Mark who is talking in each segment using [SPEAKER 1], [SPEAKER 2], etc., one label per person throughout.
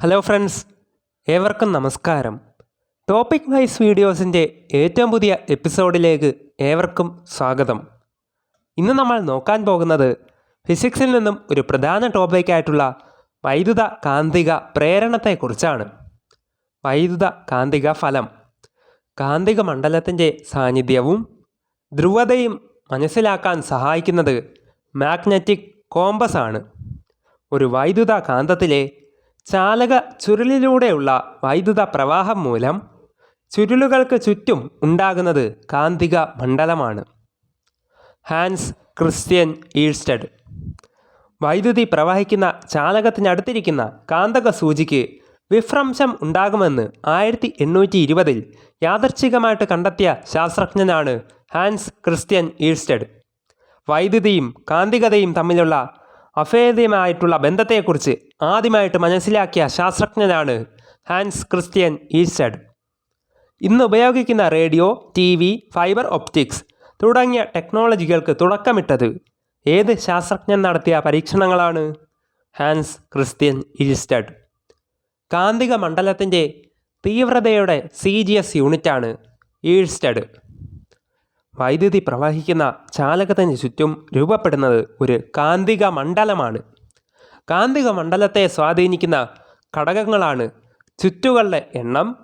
[SPEAKER 1] Hello friends ഏവർക്കും നമസ്കാരം. Topic wise വീഡിയോസിന്റെ ഏറ്റവും പുതിയ എപ്പിസോഡിലേക്ക് ഏവർക്കും സ്വാഗതം. ഇന്ന് നമ്മൾ നോക്കാൻ പോകുന്നത് ഫിസിക്സിൽ നിന്നും ഒരു പ്രധാന ടോപ്പിക്കായിട്ടുള്ള വൈദ്യുത കാന്തിക പ്രേരണത്തെക്കുറിച്ചാണ്. വൈദ്യുത കാന്തിക ഫലം കാന്തിക മണ്ഡലത്തിന്റെ സാന്നിധ്യവും ധ്രുവതയും മനസ്സിലാക്കാൻ സഹായിക്കുന്നത് മാഗ്നറ്റിക് കോമ്പസ് ആണ്. ഒരു വൈദ്യുത കാന്തത്തിലെ ചാലക ചുരുളിലൂടെയുള്ള വൈദ്യുത പ്രവാഹം മൂലം ചുരുളുകൾക്ക് ചുറ്റും ഉണ്ടാകുന്നത് കാന്തിക മണ്ഡലമാണ്. ഹാൻസ് ക്രിസ്ത്യൻ ഈഴ്സ്റ്റഡ് വൈദ്യുതി പ്രവഹിക്കുന്ന ചാലകത്തിനടുത്തിരിക്കുന്ന കാന്തക സൂചിക്ക് വിഭ്രംശം ഉണ്ടാകുമെന്ന് ആയിരത്തി എണ്ണൂറ്റി ഇരുപതിൽ യാദർച്ഛികമായിട്ട് കണ്ടെത്തിയ ശാസ്ത്രജ്ഞനാണ് ഹാൻസ് ക്രിസ്ത്യൻ ഈഴ്സ്റ്റഡ് വൈദ്യുതിയും കാന്തികതയും തമ്മിലുള്ള അഭേദ്യമായിട്ടുള്ള ബന്ധത്തെക്കുറിച്ച് ആദ്യമായിട്ട് മനസ്സിലാക്കിയ ശാസ്ത്രജ്ഞനാണ് ഹാൻസ് ക്രിസ്ത്യൻ ഈസ്റ്റഡ്. ഇന്ന് ഉപയോഗിക്കുന്ന radio T V fibre optics തുടങ്ങിയ ടെക്നോളജികൾക്ക് തുടക്കമിട്ടത് ഏത് ശാസ്ത്രജ്ഞൻ നടത്തിയ പരീക്ഷണങ്ങളാണ്? Hans Christian Oersted. കാന്തിക മണ്ഡലത്തിന്റെ തീവ്രതയുടെ സി ജി എസ് യൂണിറ്റാണ് ഈഴ്സ്റ്റഡ് വൈദ്യുതി പ്രവഹിക്കുന്ന ചാലകത്തിന് ചുറ്റും രൂപപ്പെടുന്നത് ഒരു കാന്തിക മണ്ഡലമാണ്. കാന്തിക മണ്ഡലത്തെ സ്വാധീനിക്കുന്ന ഘടകങ്ങളാണ് ചുറ്റുകളുടെ എണ്ണം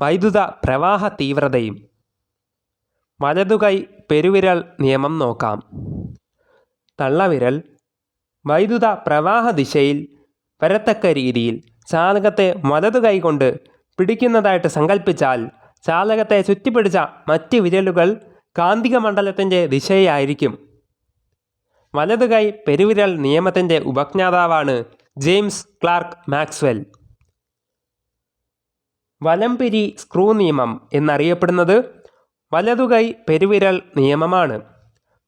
[SPEAKER 1] വൈദ്യുത പ്രവാഹ തീവ്രതയും. വലതുകൈ പെരുവിരൽ നിയമം നോക്കാം. തള്ളവിരൽ വൈദ്യുത പ്രവാഹ ദിശയിൽ വരത്തക്ക രീതിയിൽ ചാലകത്തെ വലതുകൈ കൊണ്ട് പിടിക്കുന്നതായിട്ട് സങ്കല്പിച്ചാൽ ചാലകത്തെ ചുറ്റിപ്പിടിച്ച മറ്റ് വിരലുകൾ കാന്തിക മണ്ഡലത്തിന്റെ ദിശയായിരിക്കും വലതുകൈ പെരുവിരൽ നിയമത്തിന്റെ ഉപജ്ഞാതാവാണ് ജെയിംസ് ക്ലാർക്ക് മാക്സ്വെൽ. വലംപിരി സ്ക്രൂ നിയമം എന്നറിയപ്പെടുന്നത് വലതുകൈ പെരുവിരൽ നിയമമാണ്.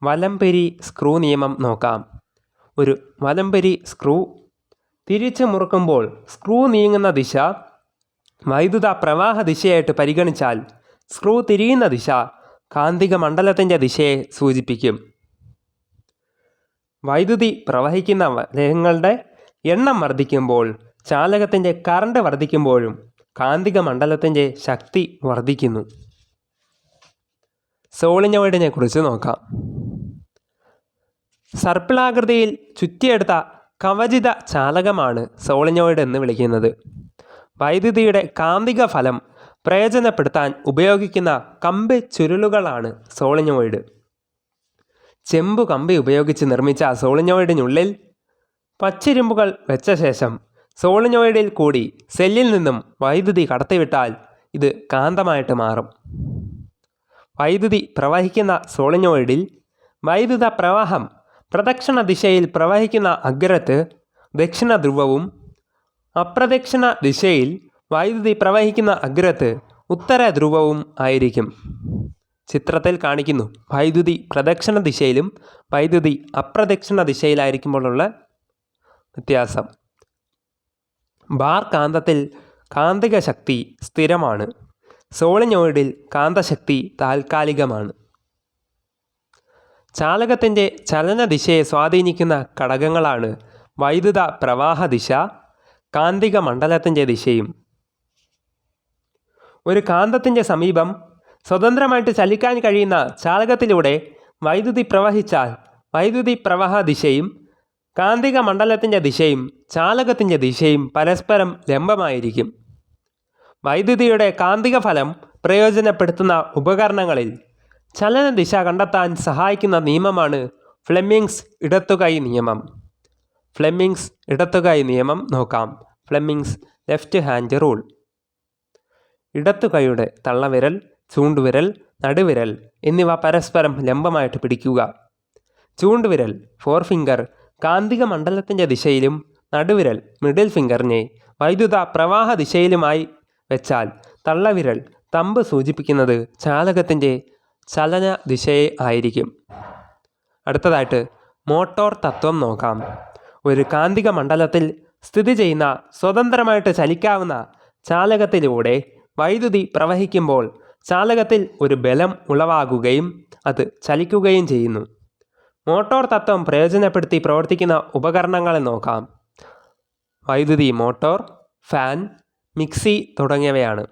[SPEAKER 1] വലംപിരി സ്ക്രൂ നിയമം നോക്കാം. ഒരു വലംപിരി സ്ക്രൂ. തിരിച്ചു മുറുക്കുമ്പോൾ സ്ക്രൂ നീങ്ങുന്ന ദിശ. വൈദ്യുത പ്രവാഹ ദിശയായിട്ട് പരിഗണിച്ചാൽ സ്ക്രൂ തിരിയുന്ന ദിശ. കാന്തിക മണ്ഡലത്തിന്റെ ദിശയെ സൂചിപ്പിക്കും. വൈദ്യുതി പ്രവഹിക്കുന്ന വലയങ്ങളുടെ എണ്ണം വർദ്ധിക്കുമ്പോൾ ചാലകത്തിന്റെ കറണ്ട് വർദ്ധിക്കുമ്പോഴും കാന്തിക മണ്ഡലത്തിന്റെ ശക്തി വർദ്ധിക്കുന്നു. സോളിനോയിഡിനെ കുറിച്ച് നോക്കാം. സർപ്പിളാകൃതിയിൽ ചുറ്റിയെടുത്ത കവചിത ചാലകമാണ് സോളിനോയിഡ് എന്ന് വിളിക്കുന്നത്. വൈദ്യുതിയുടെ കാന്തിക ഫലം പ്രയോജനപ്പെടുത്താൻ ഉപയോഗിക്കുന്ന കമ്പി ചുരുളുകളാണ് സോളിനോയിഡ്. ചെമ്പു കമ്പി ഉപയോഗിച്ച് നിർമ്മിച്ച സോളിനോയിഡിനുള്ളിൽ പച്ചിരുമ്പുകൾ വെച്ച ശേഷം സോളിനോയിഡിൽ കൂടി സെല്ലിൽ നിന്നും വൈദ്യുതി കടത്തിവിട്ടാൽ ഇത് കാന്തമായിട്ട് മാറും. വൈദ്യുതി പ്രവഹിക്കുന്ന സോളിനോയിഡിൽ വൈദ്യുത പ്രവാഹം പ്രദക്ഷിണ ദിശയിൽ പ്രവഹിക്കുന്ന അഗ്രത്ത് ദക്ഷിണ ധ്രുവവും അപ്രദക്ഷിണ ദിശയിൽ വൈദ്യുതി പ്രവഹിക്കുന്ന അഗ്രത്ത് ഉത്തര ധ്രുവവും ആയിരിക്കും. ചിത്രത്തിൽ കാണിക്കുന്നു. വൈദ്യുതി പ്രദക്ഷിണ ദിശയിലും വൈദ്യുതി അപ്രദക്ഷിണ ദിശയിലായിരിക്കുമ്പോഴുള്ള വ്യത്യാസം. ബാർ കാന്തത്തിൽ കാന്തിക ശക്തി സ്ഥിരമാണ്. സോളിനോയിഡിൽ കാന്തശക്തി താൽക്കാലികമാണ്. ചാലകത്തിന്റെ ചലനദിശയെ സ്വാധീനിക്കുന്ന ഘടകങ്ങളാണ് വൈദ്യുത പ്രവാഹ ദിശ കാന്തിക മണ്ഡലത്തിന്റെ ദിശയും ഒരു കാന്തത്തിന്റെ സമീപം സ്വതന്ത്രമായിട്ട് ചലിക്കാൻ കഴിയുന്ന ചാലകത്തിലൂടെ വൈദ്യുതി പ്രവഹിച്ചാൽ വൈദ്യുതി പ്രവാഹ ദിശയും കാന്തിക മണ്ഡലത്തിന്റെ ദിശയും ചാലകത്തിന്റെ ദിശയും പരസ്പരം ലംബമായിരിക്കും. വൈദ്യുതിയുടെ കാന്തിക ഫലം പ്രയോജനപ്പെടുത്തുന്ന ഉപകരണങ്ങളിൽ ചലന ദിശ കണ്ടെത്താൻ സഹായിക്കുന്ന നിയമമാണ് ഫ്ലെമിങ്സ് ഇടത്തുകൈ നിയമം. ഫ്ലെമിങ്സ് ഇടത്തുകൈ നിയമം നോക്കാം. Fleming's left hand rule. ഇടത്തുകൈയുടെ തള്ളവിരൽ ചൂണ്ടുവിരൽ നടുവിരൽ എന്നിവ പരസ്പരം ലംബമായിട്ട് പിടിക്കുക. ചൂണ്ടുവിരൽ ഫോർ ഫിംഗർ കാന്തിക മണ്ഡലത്തിന്റെ ദിശയിലും നടുവിരൽ മിഡിൽ ഫിംഗറിനെ വൈദ്യുത പ്രവാഹ ദിശയിലുമായി വെച്ചാൽ തള്ളവിരൽ തമ്പ് സൂചിപ്പിക്കുന്നത് ചാലകത്തിന്റെ ചലന ദിശയെ ആയിരിക്കും. അടുത്തതായിട്ട് മോട്ടോർ തത്വം നോക്കാം. ഒരു കാന്തിക മണ്ഡലത്തിൽ സ്ഥിതി ചെയ്യുന്ന സ്വതന്ത്രമായിട്ട് ചലിക്കാവുന്ന ചാലകത്തിലൂടെ വൈദ്യുതി പ്രവഹിക്കുമ്പോൾ ചാലകത്തിൽ ഒരു ബലം ഉളവാകുകയും അത് ചലിക്കുകയും ചെയ്യുന്നു. മോട്ടോർ തത്വം പ്രയോജനപ്പെടുത്തി പ്രവർത്തിക്കുന്ന ഉപകരണങ്ങളെ നോക്കാം. വൈദ്യുതി മോട്ടോർ ഫാൻ മിക്സി തുടങ്ങിയവയാണ്.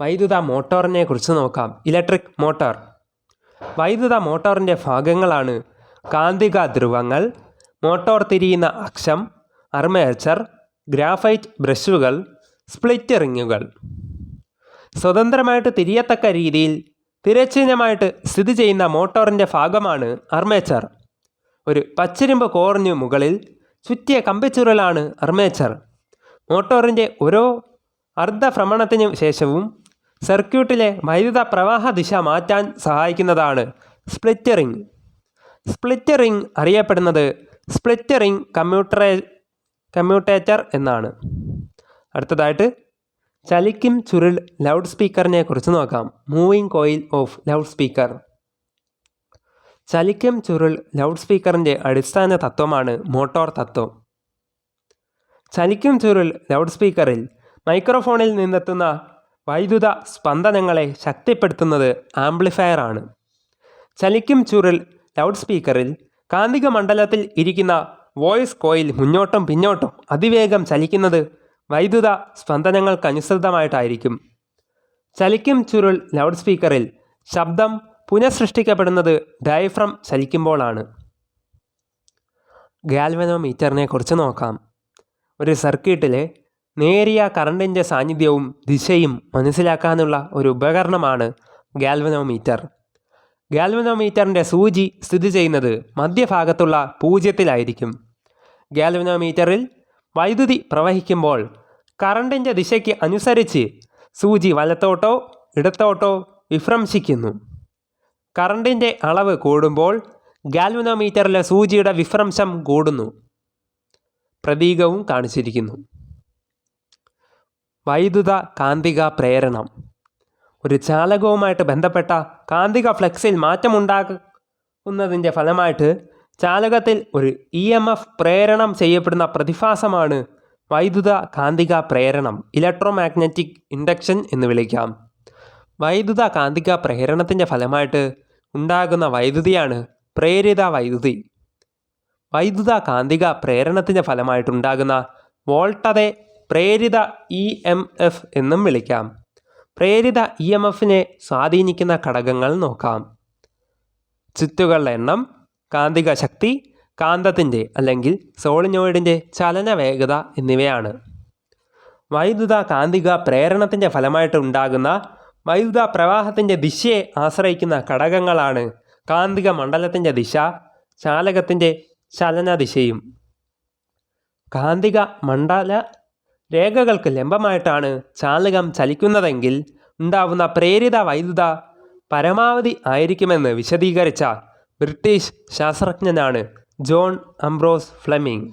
[SPEAKER 1] വൈദ്യുത മോട്ടോറിനെ കുറിച്ച് നോക്കാം. Electric motor. വൈദ്യുത മോട്ടോറിന്റെ ഭാഗങ്ങളാണ് കാന്തിക ധ്രുവങ്ങൾ മോട്ടോർ തിരിയുന്ന അക്ഷം അർമേച്ചർ ഗ്രാഫൈറ്റ് ബ്രഷുകൾ സ്പ്ലിറ്റ് റിങ്ങുകൾ സ്വതന്ത്രമായിട്ട് തിരിയത്തക്ക രീതിയിൽ തിരച്ചീനമായിട്ട് സ്ഥിതി ചെയ്യുന്ന മോട്ടോറിന്റെ ഭാഗമാണ് അർമേച്ചർ ഒരു പച്ചിരുമ്പ് കോറിഞ്ഞു മുകളിൽ ചുറ്റിയ കമ്പിച്ചുരുളാണ് അർമേച്ചർ മോട്ടോറിന്റെ ഓരോ അർദ്ധഭ്രമണത്തിനു ശേഷവും സർക്യൂട്ടിലെ വൈദ്യുത പ്രവാഹ ദിശ മാറ്റാൻ സഹായിക്കുന്നതാണ് സ്പ്ലിറ്ററിങ് സ്പ്ലിറ്ററിങ് അറിയപ്പെടുന്നത് സ്പ്ലിറ്ററിങ് റിംഗ് കമ്മ്യൂട്ടറേ കമ്മ്യൂട്ടേറ്റർ എന്നാണ്. അടുത്തതായിട്ട് ചലിക്കും ചുരുൾ ലൗഡ് സ്പീക്കറിനെ കുറിച്ച് നോക്കാം. Moving coil of loud speaker ചലിക്കും ചുരുൾ ലൗഡ് സ്പീക്കറിന്റെ അടിസ്ഥാന തത്വമാണ് മോട്ടോർ തത്വം. ചലിക്കും ചുരുൾ ലൗഡ് സ്പീക്കറിൽ മൈക്രോഫോണിൽ നിന്നെത്തുന്ന വൈദ്യുത സ്പന്ദനങ്ങളെ ശക്തിപ്പെടുത്തുന്നത് ആംപ്ലിഫയർ ആണ് ചലിക്കും ചുരുൾ ലൗഡ് സ്പീക്കറിൽ കാന്തിക മണ്ഡലത്തിൽ ഇരിക്കുന്ന വോയിസ് കോയിൽ മുന്നോട്ടും പിന്നോട്ടും അതിവേഗം ചലിക്കുന്നത് വൈദ്യുത സ്പന്ദനങ്ങൾക്കനുസൃതമായിട്ടായിരിക്കും. ചലിക്കും ചുരുൾ ലൗഡ് സ്പീക്കറിൽ ശബ്ദം പുനഃസൃഷ്ടിക്കപ്പെടുന്നത് ഡയഫ്രം ചലിക്കുമ്പോഴാണ് ഗാൽവനോമീറ്ററിനെ കുറിച്ച് നോക്കാം. ഒരു സർക്യൂട്ടിലെ നേരിയ കറണ്ടിന്റെ സാന്നിധ്യവും ദിശയും മനസ്സിലാക്കാനുള്ള ഒരു ഉപകരണമാണ് ഗാൽവനോമീറ്റർ. ഗാൽവനോമീറ്ററിന്റെ സൂചി സ്ഥിതി ചെയ്യുന്നത് മധ്യഭാഗത്തുള്ള പൂജ്യത്തിലായിരിക്കും. ഗാൽവനോമീറ്ററിൽ വൈദ്യുതി പ്രവഹിക്കുമ്പോൾ കറണ്ടിന്റെ ദിശയ്ക്ക് അനുസരിച്ച് സൂചി വലത്തോട്ടോ ഇടത്തോട്ടോ വിഭ്രംശിക്കുന്നു. കറണ്ടിന്റെ അളവ് കൂടുമ്പോൾ ഗാൽവനോമീറ്ററിലെ സൂചിയുടെ വിഭ്രംശം കൂടുന്നു. പ്രതീകവും കാണിച്ചിരിക്കുന്നു. വൈദ്യുത കാന്തിക പ്രേരണം. ഒരു ചാലകവുമായിട്ട് ബന്ധപ്പെട്ട കാന്തിക ഫ്ലക്സിൽ മാറ്റമുണ്ടാകുന്നതിന്റെ ഫലമായിട്ട് ചാലകത്തിൽ ഒരു ഇ എം എഫ് പ്രേരണം ചെയ്യപ്പെടുന്ന പ്രതിഭാസമാണ് വൈദ്യുത കാന്തിക പ്രേരണം ഇലക്ട്രോ മാഗ്നറ്റിക് ഇൻഡക്ഷൻ എന്ന് വിളിക്കാം. വൈദ്യുത കാന്തിക പ്രേരണത്തിന്റെ ഫലമായിട്ട് ഉണ്ടാകുന്ന വൈദ്യുതിയാണ് പ്രേരിത വൈദ്യുതി. വൈദ്യുത കാന്തിക പ്രേരണത്തിന്റെ ഫലമായിട്ടുണ്ടാകുന്ന വോൾട്ടതെ പ്രേരിത ഇ എം എഫ് എന്നും വിളിക്കാം. പ്രേരിത ഇ എം എഫിനെ സ്വാധീനിക്കുന്ന ഘടകങ്ങൾ നോക്കാം. ചുറ്റുകളുടെ എണ്ണം കാന്തിക ശക്തി കാന്തത്തിന്റെ അല്ലെങ്കിൽ സോളിനോയിഡിന്റെ ചലന വേഗത എന്നിവയാണ്. വൈദ്യുത കാന്തിക പ്രേരണത്തിന്റെ ഫലമായിട്ട് ഉണ്ടാകുന്ന വൈദ്യുത പ്രവാഹത്തിന്റെ ദിശയെ ആശ്രയിക്കുന്ന ഘടകങ്ങളാണ് കാന്തിക മണ്ഡലത്തിന്റെ ദിശ ചാലകത്തിന്റെ ചലനദിശയും. കാന്തിക മണ്ഡല രേഖകൾക്ക് ലംബമായിട്ടാണ് ചാലകം ചലിക്കുന്നതെങ്കിൽ ഉണ്ടാവുന്ന പ്രേരിത വൈദ്യുത പരമാവധി ആയിരിക്കുമെന്ന് വിശദീകരിച്ച ബ്രിട്ടീഷ് ശാസ്ത്രജ്ഞനാണ് ജോൺ അംബ്രോസ് ഫ്ലെമിംഗ്.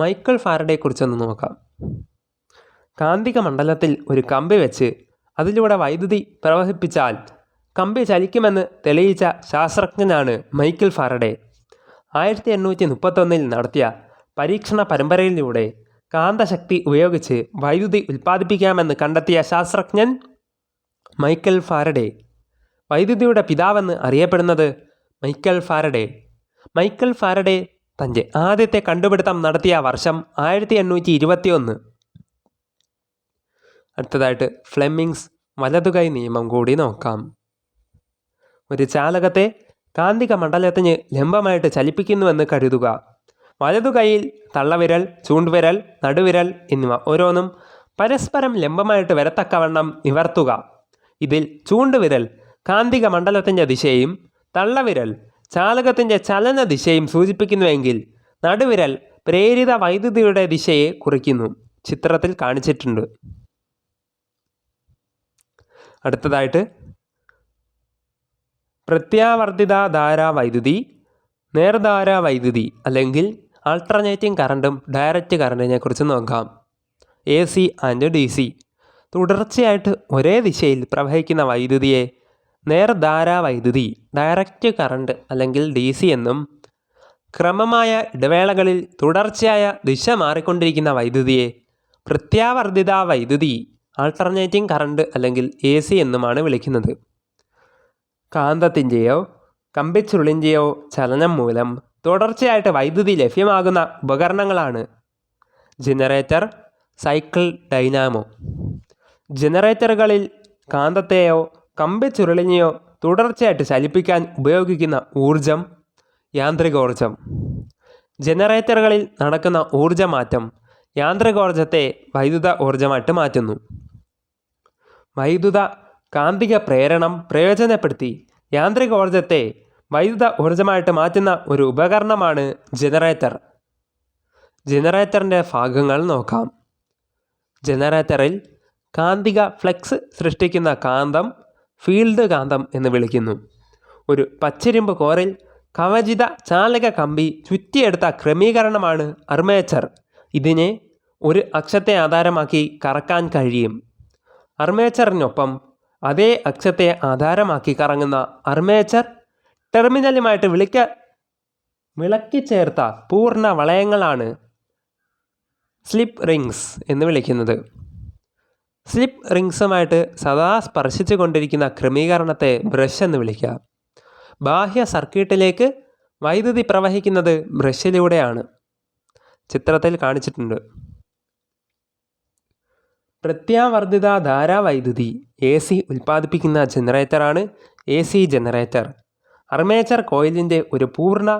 [SPEAKER 1] മൈക്കിൾ ഫാരഡെക്കുറിച്ചൊന്ന് നോക്കാം. കാന്തിക മണ്ഡലത്തിൽ ഒരു കമ്പി വെച്ച് അതിലൂടെ വൈദ്യുതി പ്രവഹിപ്പിച്ചാൽ കമ്പി ചലിക്കുമെന്ന് തെളിയിച്ച ശാസ്ത്രജ്ഞനാണ് മൈക്കിൾ ഫാരഡെ. ആയിരത്തി എണ്ണൂറ്റി മുപ്പത്തൊന്നിൽ നടത്തിയ പരീക്ഷണ പരമ്പരയിലൂടെ കാന്തശക്തി ഉപയോഗിച്ച് വൈദ്യുതി ഉൽപ്പാദിപ്പിക്കാമെന്ന് കണ്ടെത്തിയ ശാസ്ത്രജ്ഞൻ മൈക്കൽ ഫാരഡെ. വൈദ്യുതിയുടെ പിതാവെന്ന് അറിയപ്പെടുന്നത് മൈക്കൽ ഫാരഡേ. മൈക്കൽ ഫാരഡേ തന്റെ ആദ്യത്തെ കണ്ടുപിടുത്തം നടത്തിയ വർഷം ആയിരത്തി എണ്ണൂറ്റി ഇരുപത്തിയൊന്ന് അടുത്തതായിട്ട് ഫ്ലെമിങ്സ് വലതുകൈ നിയമം കൂടി നോക്കാം. ഒരു ചാലകത്തെ കാന്തിക മണ്ഡലത്തിന് ലംബമായിട്ട് ചലിപ്പിക്കുന്നുവെന്ന് കരുതുക. വലതുകൈയിൽ തള്ളവിരൽ ചൂണ്ടുവിരൽ നടുവിരൽ എന്നിവ ഓരോന്നും പരസ്പരം ലംബമായിട്ട് വരത്തക്കവണ്ണം നിവർത്തുക. ഇതിൽ ചൂണ്ടുവിരൽ കാന്തിക മണ്ഡലത്തിന്റെ ദിശയും തള്ളവിരൽ ചാലകത്തിന്റെ ചലന ദിശയും സൂചിപ്പിക്കുന്നുവെങ്കിൽ നടുവിരൽ പ്രേരിത വൈദ്യുതിയുടെ ദിശയെ കുറിക്കുന്നു. ചിത്രത്തിൽ കാണിച്ചിട്ടുണ്ട്. അടുത്തതായിട്ട് പ്രത്യാവർത്തിത ധാരാ വൈദ്യുതി നേർധാരാ വൈദ്യുതി അല്ലെങ്കിൽ ആൾട്ടർനേറ്റിംഗ് കറണ്ടും ഡയറക്റ്റ് കറണ്ടിനെ കുറിച്ച് നോക്കാം. A C and D C. തുടർച്ചയായിട്ട് ഒരേ ദിശയിൽ പ്രവഹിക്കുന്ന വൈദ്യുതിയെ നേർധാരാ വൈദ്യുതി ഡയറക്റ്റ് കറണ്ട് അല്ലെങ്കിൽ ഡി സി എന്നും ക്രമമായ ഇടവേളകളിൽ തുടർച്ചയായ ദിശ മാറിക്കൊണ്ടിരിക്കുന്ന വൈദ്യുതിയെ പ്രത്യാവർത്തിത വൈദ്യുതി ആൾട്ടർനേറ്റിംഗ് കറണ്ട് അല്ലെങ്കിൽ എ സി എന്നുമാണ് വിളിക്കുന്നത്. കാന്തത്തിന്റെയോ കമ്പിച്ചുരുളിന്റെയോ ചലനം മൂലം തുടർച്ചയായിട്ട് വൈദ്യുതി ലഭ്യമാകുന്ന ഉപകരണങ്ങളാണ് ജനറേറ്റർ സൈക്കിൾ ഡൈനാമോ ജനറേറ്ററുകളിൽ കാന്തത്തെയോ കമ്പി ചുരുളിനെയോ തുടർച്ചയായിട്ട് ചലിപ്പിക്കാൻ ഉപയോഗിക്കുന്ന ഊർജം യാന്ത്രികോർജം ജനറേറ്ററുകളിൽ നടക്കുന്ന ഊർജമാറ്റം യാന്ത്രികോർജത്തെ വൈദ്യുത ഊർജമായിട്ട് മാറ്റുന്നു. വൈദ്യുത കാന്തിക പ്രേരണം പ്രയോജനപ്പെടുത്തി യാന്ത്രികോർജത്തെ വൈദ്യുത ഊർജമായിട്ട് മാറ്റുന്ന ഒരു ഉപകരണമാണ് ജനറേറ്റർ. ജനറേറ്ററിന്റെ ഭാഗങ്ങൾ നോക്കാം. ജനറേറ്ററിൽ കാന്തിക ഫ്ലെക്സ് സൃഷ്ടിക്കുന്ന കാന്തം ഫീൽഡ് കാന്തം എന്ന് വിളിക്കുന്നു. ഒരു പച്ചിരുമ്പ് കോറിൽ കവചിത ചാലക കമ്പി ചുറ്റിയെടുത്ത ക്രമീകരണമാണ് അർമേച്ചർ. ഇതിനെ ഒരു അക്ഷത്തെ ആധാരമാക്കി കറക്കാൻ കഴിയും. അർമേച്ചറിനൊപ്പം അതേ അക്ഷത്തെ ആധാരമാക്കി കറങ്ങുന്ന അർമേച്ചർ ടെർമിനലുമായിട്ട് വിളിക്ക വിളക്കി ചേർത്ത പൂർണ വളയങ്ങളാണ് സ്ലിപ്പ് റിങ്സ് എന്ന് വിളിക്കുന്നത്. സ്ലിപ്പ് റിങ്സുമായിട്ട് സദാ സ്പർശിച്ചു കൊണ്ടിരിക്കുന്ന ക്രമീകരണത്തെ ബ്രഷ് എന്ന് വിളിക്കുക. ബാഹ്യ സർക്യൂട്ടിലേക്ക് വൈദ്യുതി പ്രവഹിക്കുന്നത് ബ്രഷിലൂടെയാണ്. ചിത്രത്തിൽ കാണിച്ചിട്ടുണ്ട്. പ്രത്യാവർദ്ധിത ധാരാവൈദ്യുതി എ സി ഉൽപ്പാദിപ്പിക്കുന്ന ജനറേറ്ററാണ് എ സി ജനറേറ്റർ. അർമേച്ചർ കോയിലിന്റെ ഒരു പൂർണ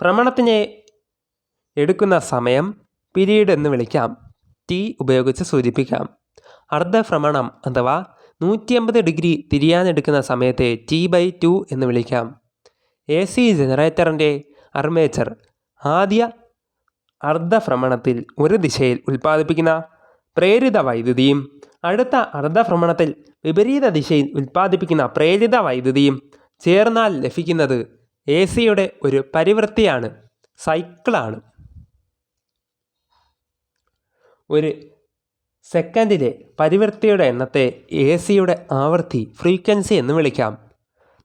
[SPEAKER 1] ഭ്രമണത്തിനെ എടുക്കുന്ന സമയം പിരീഡ് എന്ന് വിളിക്കാം. ടി ഉപയോഗിച്ച് സൂചിപ്പിക്കാം. അർദ്ധഭ്രമണം അഥവാ നൂറ്റി അമ്പത് ഡിഗ്രി തിരിയാനെടുക്കുന്ന സമയത്തെ ടി ബൈ ടു എന്ന് വിളിക്കാം. എ സി ജനറേറ്ററിന്റെ അർമേച്ചർ ആദ്യ അർദ്ധഭ്രമണത്തിൽ ഒരു ദിശയിൽ ഉൽപ്പാദിപ്പിക്കുന്ന പ്രേരിത വൈദ്യുതിയും അടുത്ത അർദ്ധഭ്രമണത്തിൽ വിപരീത ദിശയിൽ ഉൽപ്പാദിപ്പിക്കുന്ന പ്രേരിത വൈദ്യുതിയും ചേർന്നാൽ ലഭിക്കുന്നത് എ സിയുടെ ഒരു പരിവൃത്തിയാണ് സൈക്കിളാണ് ഒരു സെക്കൻഡിലെ പരിവൃത്തിയുടെ എണ്ണത്തെ എ സിയുടെ ആവൃത്തി ഫ്രീക്വൻസി എന്ന് വിളിക്കാം.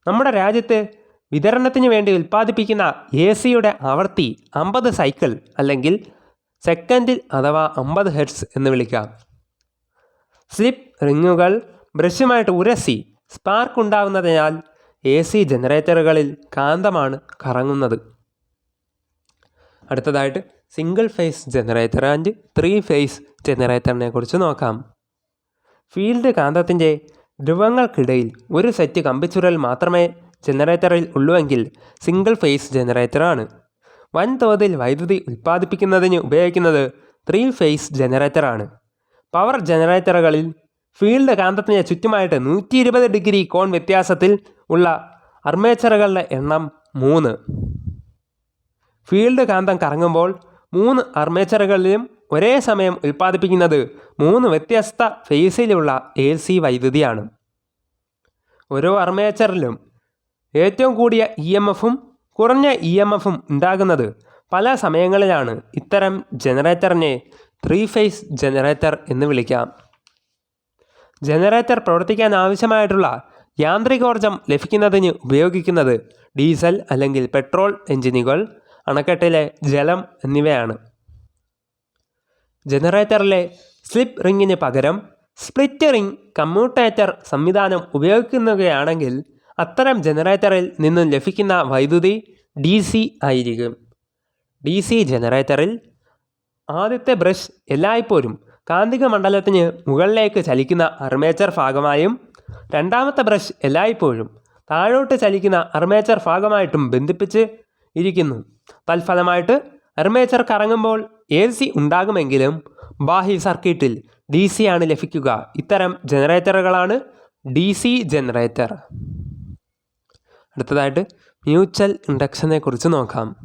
[SPEAKER 1] നമ്മുടെ രാജ്യത്ത് വിതരണത്തിന് വേണ്ടി ഉൽപ്പാദിപ്പിക്കുന്ന എ സിയുടെ ആവൃത്തി അമ്പത് സൈക്കിൾ അല്ലെങ്കിൽ സെക്കൻഡിൽ അഥവാ അമ്പത് ഹെഡ്സ് എന്ന് വിളിക്കാം. സ്ലിപ്പ് റിങ്ങുകൾ ബ്രഷുമായിട്ട് ഉരസി സ്പാർക്ക് ഉണ്ടാവുന്നതിനാൽ എ സി ജനറേറ്ററുകളിൽ കാന്തമാണ് കറങ്ങുന്നത്. അടുത്തതായിട്ട് single phase generator and three phase ജനറേറ്ററിനെ കുറിച്ച് നോക്കാം. ഫീൽഡ് കാന്തത്തിന്റെ ധ്രുവങ്ങൾക്കിടയിൽ ഒരു സെറ്റ് കമ്പിച്ചുരൽ മാത്രമേ ജനറേറ്ററിൽ ഉള്ളുവെങ്കിൽ സിംഗിൾ ഫേസ് ജനറേറ്ററാണ് വൻതോതിൽ വൈദ്യുതി ഉൽപ്പാദിപ്പിക്കുന്നതിന് ഉപയോഗിക്കുന്നത് ത്രീ ഫേസ് ജനറേറ്ററാണ് പവർ ജനറേറ്ററുകളിൽ ഫീൽഡ് കാന്തത്തിന് ചുറ്റുമായിട്ട് നൂറ്റി ഇരുപത് ഡിഗ്രി കോൺ വ്യത്യാസത്തിൽ ഉള്ള അർമേച്ചറുകളുടെ എണ്ണം മൂന്ന്. ഫീൽഡ് കാന്തം കറങ്ങുമ്പോൾ മൂന്ന് അർമേച്ചറുകളിലും ഒരേ സമയം ഉൽപ്പാദിപ്പിക്കുന്നത് മൂന്ന് വ്യത്യസ്ത ഫേസിലുള്ള എ സി വൈദ്യുതിയാണ്. ഓരോ അർമേച്ചറിലും ഏറ്റവും കൂടിയ ഇ എം എഫും കുറഞ്ഞ ഇ എം എഫും ഉണ്ടാകുന്നത് പല സമയങ്ങളിലാണ്. ഇത്തരം ജനറേറ്ററിനെ ത്രീ ഫേസ് ജനറേറ്റർ എന്ന് വിളിക്കാം. ജനറേറ്റർ പ്രവർത്തിക്കാൻ ആവശ്യമായിട്ടുള്ള യാന്ത്രികോർജം ലഭിക്കുന്നതിന് ഉപയോഗിക്കുന്നത് ഡീസൽ അല്ലെങ്കിൽ പെട്രോൾ എഞ്ചിനുകൾ അണക്കെട്ടിലെ ജലം എന്നിവയാണ്. ജനറേറ്ററിലെ സ്ലിപ്പ് റിങ്ങിന് പകരം സ്പ്ലിറ്റ് റിംഗ് കമ്മ്യൂട്ടേറ്റർ സംവിധാനം ഉപയോഗിക്കുകയാണെങ്കിൽ അത്തരം ജനറേറ്ററിൽ നിന്നും ലഭിക്കുന്ന വൈദ്യുതി ഡി സി ആയിരിക്കും. ഡി സി ജനറേറ്ററിൽ ആദ്യത്തെ ബ്രഷ് എല്ലായ്പ്പോഴും കാന്തിക മണ്ഡലത്തിന് മുകളിലേക്ക് ചലിക്കുന്ന അർമേച്ചർ ഭാഗമായും രണ്ടാമത്തെ ബ്രഷ് എല്ലായ്പ്പോഴും താഴോട്ട് ചലിക്കുന്ന അർമേച്ചർ ഭാഗമായിട്ടും ബന്ധിപ്പിച്ച് ഇരിക്കുന്നു. തൽഫലമായിട്ട് അർമേച്ചർ കറങ്ങുമ്പോൾ എ സി ഉണ്ടാകുമെങ്കിലും ബാഹ്യ സർക്യൂട്ടിൽ ഡി സി ആണ് ലഭിക്കുക. ഇത്തരം ജനറേറ്ററുകളാണ് ഡി സി ജനറേറ്റർ. അടുത്തതായിട്ട് മ്യൂച്വൽ ഇൻഡക്ഷനെ കുറിച്ച് നോക്കാം.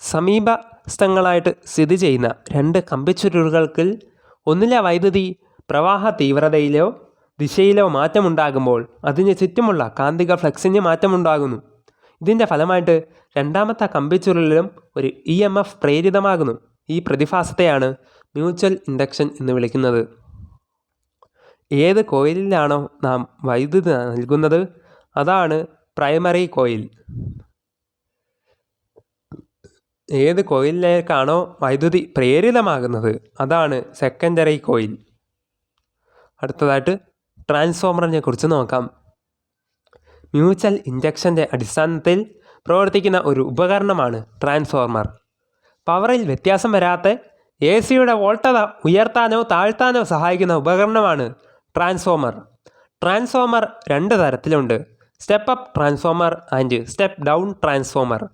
[SPEAKER 1] സമീപസ്ഥങ്ങളായിട്ട് സ്ഥിതി ചെയ്യുന്ന രണ്ട് കമ്പിച്ചുരുളുകൾക്ക് ഒന്നിലെ വൈദ്യുതി പ്രവാഹ തീവ്രതയിലോ ദിശയിലോ മാറ്റമുണ്ടാകുമ്പോൾ അതിന് ചുറ്റുമുള്ള കാന്തിക ഫ്ലക്സിന് മാറ്റമുണ്ടാകുന്നു. ഇതിന്റെ ഫലമായിട്ട് രണ്ടാമത്തെ കമ്പിച്ചുരുളിലും ഒരു ഇ എം എഫ് പ്രേരിതമാകുന്നു. ഈ പ്രതിഭാസത്തെയാണ് മ്യൂച്വൽ ഇൻഡക്ഷൻ എന്ന് വിളിക്കുന്നത്. ഏത് കോയിലിലാണോ നാം വൈദ്യുതി നൽകുന്നത് അതാണ് പ്രൈമറി കോയിൽ. ഏത് കോയിലിലേക്കാണോ വൈദ്യുതി പ്രേരിതമാകുന്നത് അതാണ് സെക്കൻഡറി കോയിൽ. അടുത്തതായിട്ട് ട്രാൻസ്ഫോമറിനെ കുറിച്ച് നോക്കാം. മ്യൂച്വൽ ഇൻജക്ഷന്റെ അടിസ്ഥാനത്തിൽ പ്രവർത്തിക്കുന്ന ഒരു ഉപകരണമാണ് ട്രാൻസ്ഫോർമർ പവറിൽ വ്യത്യാസം വരാത്ത എ സിയുടെ വോൾട്ടത ഉയർത്താനോ താഴ്ത്താനോ സഹായിക്കുന്ന ഉപകരണമാണ് ട്രാൻസ്ഫോമർ. ട്രാൻസ്ഫോമർ രണ്ട് തരത്തിലുണ്ട്. Step up transformer and step down transformer.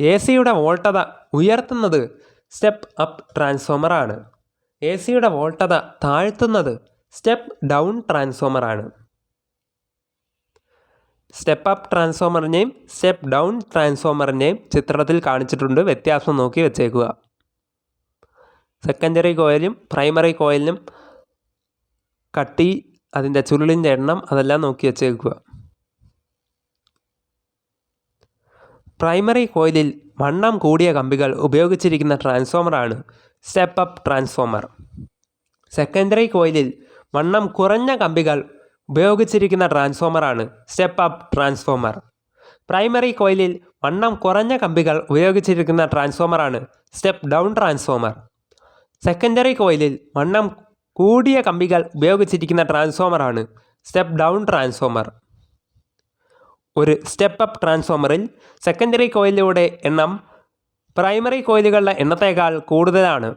[SPEAKER 1] A സിയുടെ വോൾട്ടത ഉയർത്തുന്നത് സ്റ്റെപ്പ് അപ്പ് ട്രാൻസ്ഫോമറാണ്. എ സിയുടെ വോൾട്ടത താഴ്ത്തുന്നത് സ്റ്റെപ്പ് ഡൗൺ ട്രാൻസ്ഫോമറാണ്. സ്റ്റെപ്പ് അപ്പ് ട്രാൻസ്ഫോമറിന്റെയും സ്റ്റെപ്പ് ഡൗൺ ട്രാൻസ്ഫോമറിന്റെയും ചിത്രത്തിൽ കാണിച്ചിട്ടുണ്ട് വ്യത്യാസം നോക്കി വെച്ചേക്കുക. സെക്കൻഡറി കോയിലും പ്രൈമറി കോയിലിനും കട്ടി അതിന്റെ ചുരുളിന്റെ എണ്ണം അതെല്ലാം നോക്കി വെച്ചേക്കുക. പ്രൈമറി കോയിലിൽ വണ്ണം കൂടിയ കമ്പികൾ ഉപയോഗിച്ചിരിക്കുന്ന ട്രാൻസ്ഫോമറാണ്. സ്റ്റെപ്പ് അപ്പ് ട്രാൻസ്ഫോമർ സെക്കൻഡറി കോയിലിൽ വണ്ണം കുറഞ്ഞ കമ്പികൾ ഉപയോഗിച്ചിരിക്കുന്ന ട്രാൻസ്ഫോമറാണ് സ്റ്റെപ്പ് അപ്പ് ട്രാൻസ്ഫോമർ പ്രൈമറി കോയിലിൽ വണ്ണം കുറഞ്ഞ കമ്പികൾ ഉപയോഗിച്ചിരിക്കുന്ന ട്രാൻസ്ഫോമറാണ് സ്റ്റെപ്പ് ഡൗൺ ട്രാൻസ്ഫോമർ സെക്കൻഡറി കോയിലിൽ വണ്ണം കൂടിയ കമ്പികൾ ഉപയോഗിച്ചിരിക്കുന്ന ട്രാൻസ്ഫോമറാണ് സ്റ്റെപ്പ് ഡൗൺ ട്രാൻസ്ഫോമർ ഒരു സ്റ്റെപ്പ് അപ്പ് ട്രാൻസ്ഫോമറിൽ സെക്കൻഡറി കോയിലിലൂടെ എണ്ണം പ്രൈമറി കോയിലുകളുടെ എണ്ണത്തേക്കാൾ കൂടുതലാണ്.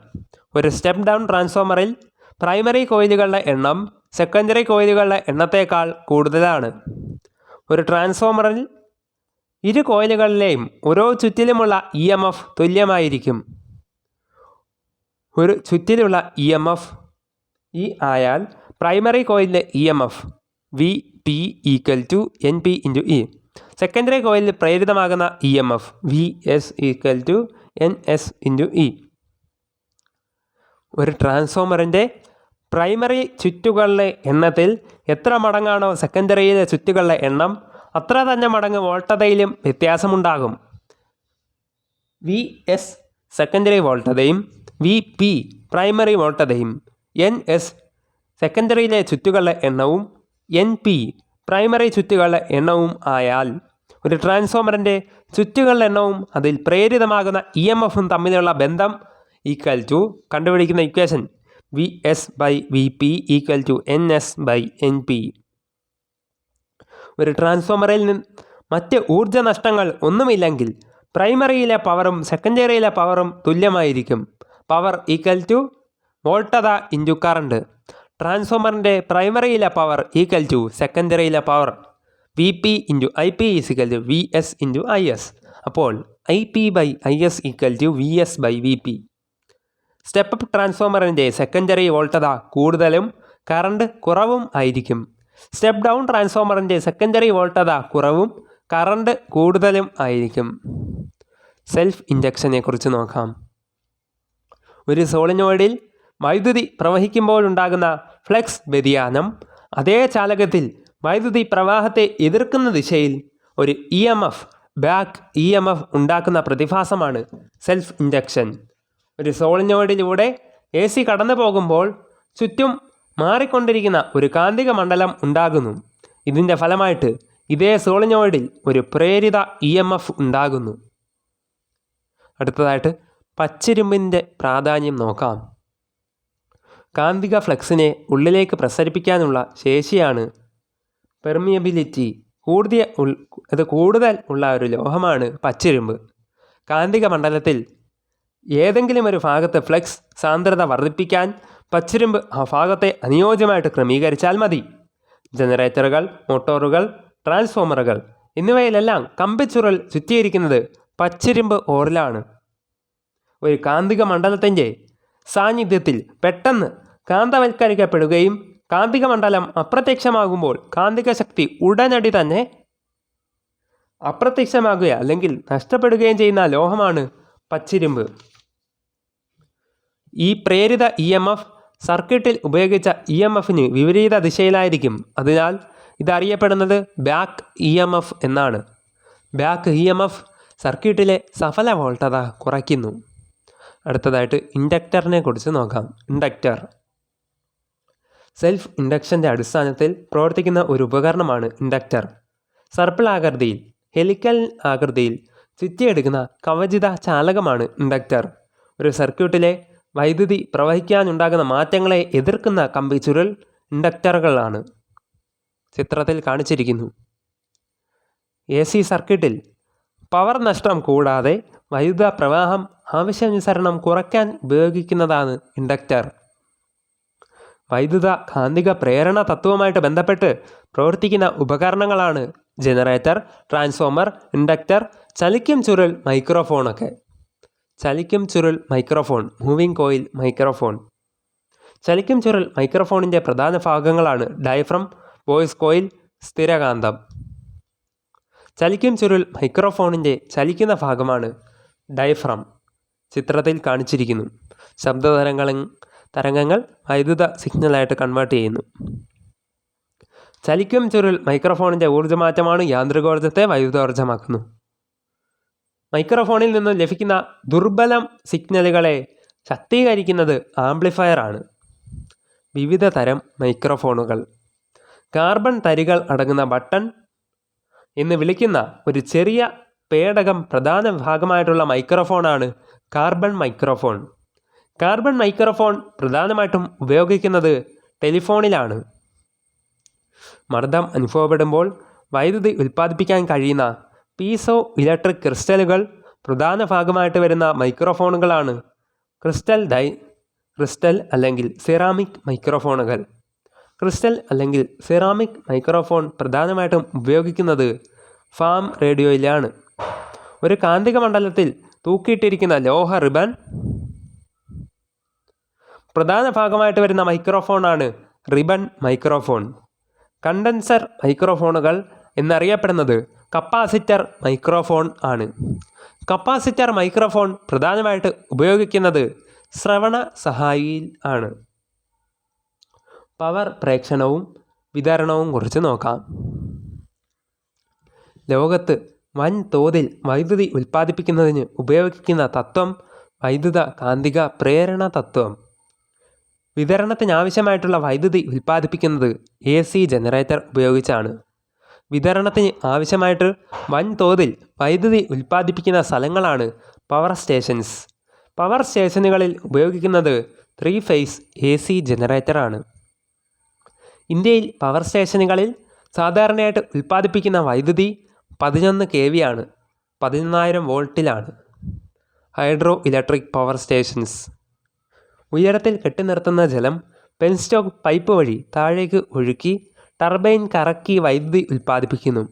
[SPEAKER 1] ഒരു സ്റ്റെപ്പ് ഡൗൺ ട്രാൻസ്ഫോമറിൽ പ്രൈമറി കോയിലുകളുടെ എണ്ണം സെക്കൻഡറി കോയിലുകളുടെ എണ്ണത്തേക്കാൾ കൂടുതലാണ്. ഒരു ട്രാൻസ്ഫോമറിൽ ഇരു കോയിലുകളിലെയും ഓരോ ചുറ്റിലുമുള്ള ഇ എം എഫ് തുല്യമായിരിക്കും. ഒരു ചുറ്റിലുള്ള ഇ എം എഫ് ഇ ആയാൽ primary കോയിലിലെ E M F V P equal to N P into E secondary കോയിലിൽ പ്രേരിതമാകുന്ന E M F V S equal to N S into E ഒരു ട്രാൻസ്ഫോമറിന്റെ primary ചുറ്റുകളുടെ എണ്ണത്തിൽ എത്ര മടങ്ങാണോ സെക്കൻഡറിയിലെ ചുറ്റുകളുടെ എണ്ണം അത്ര തന്നെ മടങ്ങ് വോൾട്ടതയിലും വ്യത്യാസമുണ്ടാകും. വി എസ് സെക്കൻഡറി വോൾട്ടതയും വി പി പ്രൈമറി വോൾട്ടതയും എൻ എസ് സെക്കൻഡറിയിലെ ചുറ്റുകളുടെ എണ്ണവും എൻ പി പ്രൈമറി ചുറ്റുകളുടെ എണ്ണവും ആയാൽ ഒരു ട്രാൻസ്ഫോമറിന്റെ ചുറ്റുകളുടെ എണ്ണവും അതിൽ പ്രേരിതമാകുന്ന ഇ എം എഫും തമ്മിലുള്ള ബന്ധം ഈക്വൽ ടു കണ്ടുപിടിക്കുന്ന equation V S by V P equal to N S by N P ഒരു ട്രാൻസ്ഫോമറിൽ നിന്ന് മറ്റ് ഊർജ നഷ്ടങ്ങൾ ഒന്നുമില്ലെങ്കിൽ പ്രൈമറിയിലെ പവറും സെക്കൻഡറിയിലെ പവറും തുല്യമായിരിക്കും. പവർ ഈക്വൽ ടു വോൾട്ടത ഇന്റു കറണ്ട്. ട്രാൻസ്ഫോമറിന്റെ പ്രൈമറിയിലെ power equal to സെക്കൻഡറിയിലെ power V P into I P equal to V S into I S അപ്പോൾ I P by I S equal to V S by V P step up ട്രാൻസ്ഫോമറിന്റെ secondary വോൾട്ടത കൂടുതലും current കുറവും ആയിരിക്കും. Step down ട്രാൻസ്ഫോമറിന്റെ secondary വോൾട്ടത കുറവും current കൂടുതലും ആയിരിക്കും. സെൽഫ് ഇൻഡക്ഷനെ കുറിച്ച് നോക്കാം. ഒരു സോളിനോയിഡിൽ വൈദ്യുതി പ്രവഹിക്കുമ്പോഴുണ്ടാകുന്ന ഫ്ലെക്സ് വ്യതിയാനം. അതേ ചാലകത്തിൽ വൈദ്യുതി പ്രവാഹത്തെ എതിർക്കുന്ന ദിശയിൽ ഒരു E M F back E M F ഉണ്ടാക്കുന്ന പ്രതിഭാസമാണ് സെൽഫ് ഇൻഡക്ഷൻ. ഒരു സോളിനോയിഡിലൂടെ എ സി കടന്നു പോകുമ്പോൾ ചുറ്റും മാറിക്കൊണ്ടിരിക്കുന്ന ഒരു കാന്തിക മണ്ഡലം ഉണ്ടാകുന്നു. ഇതിന്റെ ഫലമായിട്ട് ഇതേ സോളിനോയിഡിൽ ഒരു പ്രേരിത ഇ എം എഫ് ഉണ്ടാകുന്നു. അടുത്തതായിട്ട് പച്ചിരുമ്പിന്റെ പ്രാധാന്യം നോക്കാം. കാന്തിക ഫ്ലക്സിനെ ഉള്ളിലേക്ക് പ്രസരിപ്പിക്കാനുള്ള ശേഷിയാണ് പെർമിയബിലിറ്റി. കൂടുതൽ അത് കൂടുതൽ ഉള്ള ഒരു ലോഹമാണ് പച്ചിരുമ്പ്. കാന്തിക മണ്ഡലത്തിൽ ഏതെങ്കിലും ഒരു ഭാഗത്ത് ഫ്ലക്സ് സാന്ദ്രത വർദ്ധിപ്പിക്കാൻ പച്ചിരുമ്പ് ആ ഭാഗത്തെ അനുയോജ്യമായിട്ട് ക്രമീകരിച്ചാൽ മതി. ജനറേറ്ററുകൾ മോട്ടോറുകൾ ട്രാൻസ്ഫോമറുകൾ എന്നിവയിലെല്ലാം കമ്പിച്ചുറൽ ചുറ്റിയിരിക്കുന്നത് പച്ചിരുമ്പ് ഓറിലാണ്. ഒരു കാന്തിക മണ്ഡലത്തിന്റെ സാന്നിധ്യത്തിൽ പെട്ടെന്ന് കാന്തവൽക്കരിക്കപ്പെടുകയും കാന്തിക മണ്ഡലം അപ്രത്യക്ഷമാകുമ്പോൾ കാന്തിക ശക്തി ഉടനടി തന്നെ അപ്രത്യക്ഷമാകുക അല്ലെങ്കിൽ നഷ്ടപ്പെടുകയും ചെയ്യുന്ന ലോഹമാണ് പച്ചിരുമ്പ്. ഈ പ്രേരിത ഇ എം എഫ് സർക്യൂട്ടിൽ ഉപയോഗിച്ച ഇ എം എഫിന് വിപരീത ദിശയിലായിരിക്കും. അതിനാൽ ഇതറിയപ്പെടുന്നത് ബാക്ക് ഇ എം എഫ് എന്നാണ്. ബാക്ക് ഇ എം എഫ് സർക്യൂട്ടിലെ സഫല വോൾട്ടത കുറയ്ക്കുന്നു. അടുത്തതായിട്ട് ഇൻഡക്ടറിനെ കുറിച്ച് നോക്കാം. ഇൻഡക്ടർ സെൽഫ് ഇൻഡക്ഷന്റെ അടിസ്ഥാനത്തിൽ പ്രവർത്തിക്കുന്ന ഒരു ഉപകരണമാണ് ഇൻഡക്ടർ സർപ്പിൾ ആകൃതിയിൽ ഹെലിക്കൽ ആകൃതിയിൽ ചുറ്റിയെടുക്കുന്ന കവചിത ചാലകമാണ് ഇൻഡക്ടർ ഒരു സർക്യൂട്ടിലെ വൈദ്യുതി പ്രവഹിക്കാനുണ്ടാകുന്ന മാറ്റങ്ങളെ എതിർക്കുന്ന കമ്പി ചുരുൾ ഇൻഡക്ടറുകളാണ് ചിത്രത്തിൽ കാണിച്ചിരിക്കുന്നു. എ സി സർക്യൂട്ടിൽ പവർ നഷ്ടം കൂടാതെ വൈദ്യുത പ്രവാഹം ആവശ്യാനുസരണം കുറയ്ക്കാൻ ഉപയോഗിക്കുന്നതാണ് ഇൻഡക്റ്റർ. വൈദ്യുത കാന്തിക പ്രേരണ തത്വവുമായിട്ട് ബന്ധപ്പെട്ട് പ്രവർത്തിക്കുന്ന ഉപകരണങ്ങളാണ് ജനറേറ്റർ ട്രാൻസ്ഫോമർ ഇൻഡക്റ്റർ ചലിക്കും ചുരുൾ മൈക്രോഫോണൊക്കെ. ചലിക്കും ചുരുൾ മൈക്രോഫോൺ മൂവിംഗ് കോയിൽ മൈക്രോഫോൺ. ചലിക്കും ചുരുൾ മൈക്രോഫോണിന്റെ പ്രധാന ഭാഗങ്ങളാണ് ഡയഫ്രം വോയിസ് കോയിൽ സ്ഥിരകാന്തം. ചലിക്കും ചുരുൾ മൈക്രോഫോണിന്റെ ചലിക്കുന്ന ഭാഗമാണ് ഡയഫ്രം. ചിത്രത്തിൽ കാണിച്ചിരിക്കുന്നു. ശബ്ദതരങ്ങൾ തരംഗങ്ങൾ വൈദ്യുത സിഗ്നലായിട്ട് കൺവേർട്ട് ചെയ്യുന്നു. ചലിക്കും ചുരുൾ മൈക്രോഫോണിന്റെ ഊർജമാറ്റമാണ് യാന്ത്രികോർജത്തെ വൈദ്യുതോർജമാക്കുന്നു. മൈക്രോഫോണിൽ നിന്നും ലഭിക്കുന്ന ദുർബലം സിഗ്നലുകളെ ശക്തീകരിക്കുന്നത് ആംപ്ലിഫയർ ആണ്. വിവിധ തരം മൈക്രോഫോണുകൾ. കാർബൺ തരികൾ അടങ്ങുന്ന ബട്ടൺ എന്ന് വിളിക്കുന്ന ഒരു ചെറിയ പേടകം പ്രധാന ഭാഗമായിട്ടുള്ള മൈക്രോഫോണാണ് കാർബൺ മൈക്രോഫോൺ. കാർബൺ മൈക്രോഫോൺ പ്രധാനമായിട്ടും ഉപയോഗിക്കുന്നത് ടെലിഫോണിലാണ്. മർദ്ദം അനുഭവപ്പെടുമ്പോൾ വൈദ്യുതി ഉൽപ്പാദിപ്പിക്കാൻ കഴിയുന്ന പീസോ ഇലക്ട്രിക് ക്രിസ്റ്റലുകൾ പ്രധാന ഭാഗമായിട്ട് വരുന്ന മൈക്രോഫോണുകളാണ്. ക്രിസ്റ്റൽ ഡൈ ക്രിസ്റ്റൽ അല്ലെങ്കിൽ സിറാമിക് മൈക്രോഫോണുകൾ. ക്രിസ്റ്റൽ അല്ലെങ്കിൽ സിറാമിക് മൈക്രോഫോൺ പ്രധാനമായിട്ടും ഉപയോഗിക്കുന്നത് ഫാം റേഡിയോയിലാണ്. ഒരു കാന്തിക മണ്ഡലത്തിൽ തൂക്കിയിട്ടിരിക്കുന്ന ലോഹ റിബൺ പ്രധാന ഭാഗമായിട്ട് വരുന്ന മൈക്രോഫോണാണ് റിബൺ മൈക്രോഫോൺ കണ്ടൻസർ മൈക്രോഫോണുകൾ എന്നറിയപ്പെടുന്നത് കപ്പാസിറ്റർ മൈക്രോഫോൺ ആണ്. കപ്പാസിറ്റർ മൈക്രോഫോൺ പ്രധാനമായിട്ട് ഉപയോഗിക്കുന്നത് ശ്രവണ സഹായിയിൽ ആണ്. പവർ പ്രേക്ഷണവും വിതരണവും കുറിച്ച് നോക്കാം. ലോകത്ത് വൻ തോതിൽ വൈദ്യുതി ഉൽപ്പാദിപ്പിക്കുന്നതിന് ഉപയോഗിക്കുന്ന തത്വം വൈദ്യുത കാന്തിക പ്രേരണ തത്വം. വിതരണത്തിനാവശ്യമായിട്ടുള്ള വൈദ്യുതി ഉൽപ്പാദിപ്പിക്കുന്നത് എ സി ജനറേറ്റർ ഉപയോഗിച്ചാണ്. വിതരണത്തിന് ആവശ്യമായിട്ട് വൻതോതിൽ വൈദ്യുതി ഉൽപ്പാദിപ്പിക്കുന്ന സ്ഥലങ്ങളാണ് പവർ സ്റ്റേഷൻസ് പവർ സ്റ്റേഷനുകളിൽ ഉപയോഗിക്കുന്നത് ത്രീ ഫേസ് എ സി ജനറേറ്ററാണ് ഇന്ത്യയിൽ പവർ സ്റ്റേഷനുകളിൽ സാധാരണയായിട്ട് ഉൽപ്പാദിപ്പിക്കുന്ന വൈദ്യുതി പതിനൊന്ന് കെ വി ആണ്. പതിനൊന്നായിരം വോൾട്ടിലാണ്. ഹൈഡ്രോ ഇലക്ട്രിക് പവർ സ്റ്റേഷൻസ് ഉയരത്തിൽ കെട്ടിനിർത്തുന്ന ജലം പെൻസ്റ്റോക്ക് പൈപ്പ് വഴി താഴേക്ക് ഒഴുക്കി ടർബൈൻ കറക്കി വൈദ്യുതി ഉൽപ്പാദിപ്പിക്കുന്നു.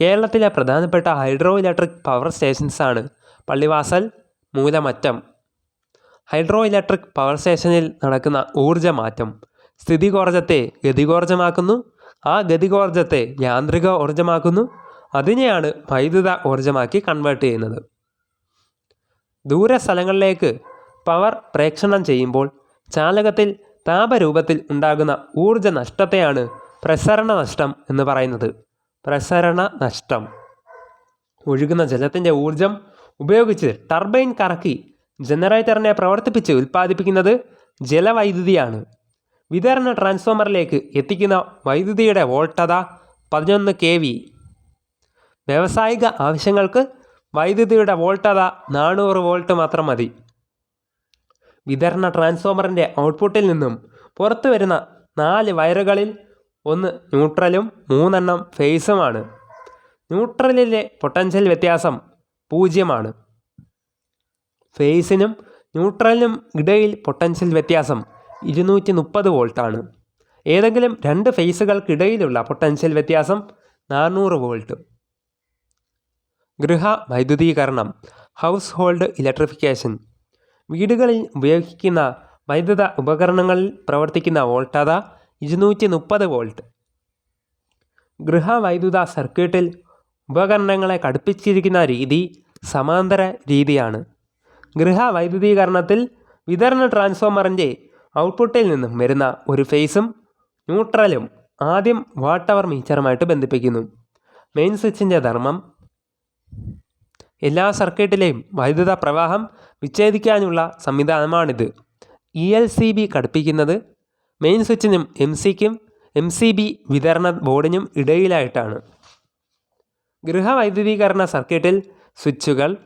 [SPEAKER 1] കേരളത്തിലെ പ്രധാനപ്പെട്ട hydro electric power സ്റ്റേഷൻസാണ് Pallivasal Moolamattom. Hydro electric power സ്റ്റേഷനിൽ നടക്കുന്ന ഊർജമാറ്റം സ്ഥിതികോർജത്തെ ഗതികോർജമാക്കുന്നു ആ ഗതികോർജത്തെ യാന്ത്രിക ഊർജമാക്കുന്നു. അതിനെയാണ് വൈദ്യുത ഊർജമാക്കി കൺവേർട്ട് ചെയ്യുന്നത്. ദൂര സ്ഥലങ്ങളിലേക്ക് പവർ പ്രേക്ഷണം ചെയ്യുമ്പോൾ ചാലകത്തിൽ താപരൂപത്തിൽ ഉണ്ടാകുന്ന ഊർജ നഷ്ടത്തെയാണ് പ്രസരണ നഷ്ടം എന്ന് പറയുന്നത്. പ്രസരണ നഷ്ടം ഒഴുകുന്ന ജലത്തിന്റെ ഊർജം ഉപയോഗിച്ച് ടർബൈൻ കറക്കി ജനറേറ്ററിനെ പ്രവർത്തിപ്പിച്ച് ഉൽപ്പാദിപ്പിക്കുന്നത് ജലവൈദ്യുതിയാണ്. വിതരണ ട്രാൻസ്ഫോമറിലേക്ക് എത്തിക്കുന്ന വൈദ്യുതിയുടെ വോൾട്ടത പതിനൊന്ന് കെ വി. വ്യാവസായിക ആവശ്യങ്ങൾക്ക് വൈദ്യുതിയുടെ വോൾട്ടത നാനൂറ് വോൾട്ട് മാത്രം മതി. വിതരണ ട്രാൻസ്ഫോമറിന്റെ ഔട്ട്പുട്ടിൽ നിന്നും പുറത്തു വരുന്ന നാല് വയറുകളിൽ ഒന്ന് ന്യൂട്രലും മൂന്നെണ്ണം ഫേസുമാണ്. ന്യൂട്രലിലെ പൊട്ടൻഷ്യൽ വ്യത്യാസം പൂജ്യമാണ്. ഫേസിനും ന്യൂട്രലിനും ഇടയിൽ പൊട്ടൻഷ്യൽ വ്യത്യാസം ഇരുന്നൂറ്റി മുപ്പത് വോൾട്ടാണ്. ഏതെങ്കിലും രണ്ട് ഫേസുകൾക്കിടയിലുള്ള പൊട്ടൻഷ്യൽ വ്യത്യാസം നാനൂറ് വോൾട്ട്. ഗൃഹ വൈദ്യുതീകരണം ഹൗസ് ഹോൾഡ് ഇലക്ട്രിഫിക്കേഷൻ വീടുകളിൽ ഉപയോഗിക്കുന്ന വൈദ്യുത ഉപകരണങ്ങളിൽ പ്രവർത്തിക്കുന്ന വോൾട്ടത ഇരുന്നൂറ്റി മുപ്പത് വോൾട്ട്. ഗൃഹവൈദ്യുത സർക്യൂട്ടിൽ ഉപകരണങ്ങളെ ഘടിപ്പിച്ചിരിക്കുന്ന രീതി സമാന്തര രീതിയാണ്. ഗൃഹവൈദ്യുതീകരണത്തിൽ വിതരണ ട്രാൻസ്ഫോമറിന്റെ ഔട്ട്പുട്ടിൽ നിന്നും വരുന്ന ഒരു ഫേസും ന്യൂട്രലും ആദ്യം വാട്ടവർ അവർ മീറ്ററുമായിട്ട് ബന്ധിപ്പിക്കുന്നു. മെയിൻ സ്വിച്ചിന്റെ ധർമ്മം എല്ലാ സർക്യൂട്ടിലെയും വൈദ്യുത പ്രവാഹം വിച്ഛേദിക്കാനുള്ള സംവിധാനമാണിത്. ഇ എൽ സി ബി ഘടിപ്പിക്കുന്നത് മെയിൻ സ്വിച്ചിനും എം സിക്കും എം സി ബി വിതരണ ബോർഡിനും ഇടയിലായിട്ടാണ്. ഗൃഹവൈദ്യുതീകരണ സർക്യൂട്ടിൽ സ്വിച്ചുകൾ